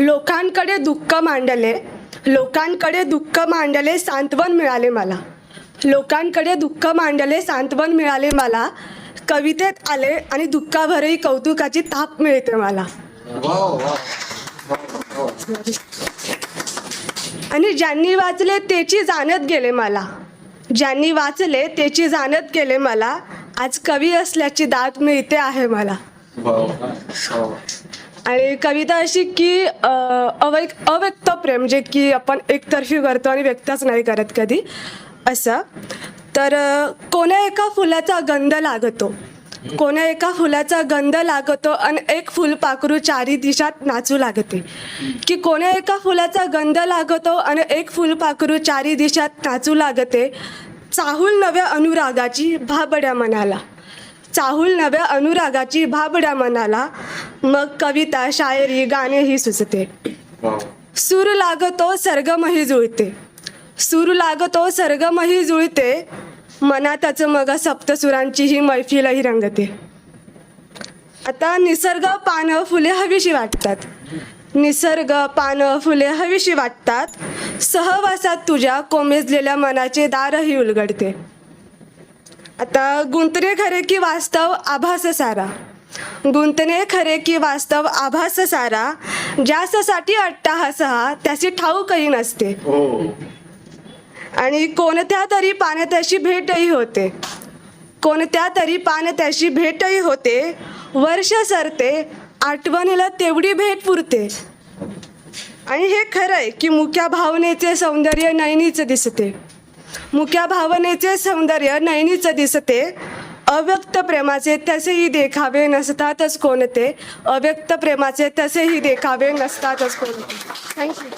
लोकांकडे दुःख मांडले लोकांकडे दुःख मांडले सांत्वन मिळाले मला. लोकांकडे दुःख मांडले सांत्वन मिळाले मला. कवितेत आले आणि दुःखाभरही कौतुकाची थाप मिळते मला. आणि ज्यांनी वाचले त्याची जाणत गेले मला. ज्यांनी वाचले त्याची जाणत गेले मला. आज कवी असल्याची दाद मिळते आहे मला. आणि कविता अशी की अवैक अव्यक्त प्रेम जे की आपण एकतर्फी करतो आणि व्यक्तच नाही करत कधी असं. तर कोण्या एका फुलाचा गंध लागतो? कोण्या एका फुलाचा गंध लागतो आणि एक फुलपाखरू चारी दिशात नाचू लागते? की कोण्या एका फुलाचा गंध लागतो आणि एक फुलपाखरू चारी दिशात नाचू लागते? चाहूल नव्या अनुरागाची भाबड्या मनाला. चाहूल नव्या अनुरागाची भाबड्या मनाला. मग कविता शायरी गाणेही सुचते. सूर लागतो सर्गमही जुळते. सूर लागतो सर्गमही जुळते. मनातच मग सप्तसुरांची ही मैफिलही रंगते. आता निसर्ग पानं फुले हवीशी वाटतात. निसर्ग पानं फुले हवीशी वाटतात. सहवासात तुझ्या कोमेजलेल्या मनाचे दारही उलगडते. आता गुंतणे खरे की वास्तव? आभास सारा. गुंतणे खरे की वास्तव? आभास सारा. ज्यासाठी अट्टाहास हा त्याची ठाऊकही नसते. आणि कोणत्या तरी पाण्यात्याशी भेटही होते. कोणत्या तरी पाण्यात्याशी भेटही होते. वर्ष सरते आठवणीला तेवढी भेट पुरते. आणि हे खरं आहे की मुक्या भावनेचे सौंदर्य नयनीचं दिसते. मुख्या भावनेचे सौंदर्य नैनीच दिसते. अव्यक्त प्रेमाचे तसेही देखावे नसतातच कोणते. अव्यक्त प्रेमाचे तसेही देखावे नसतातच कोणते. थँक्यू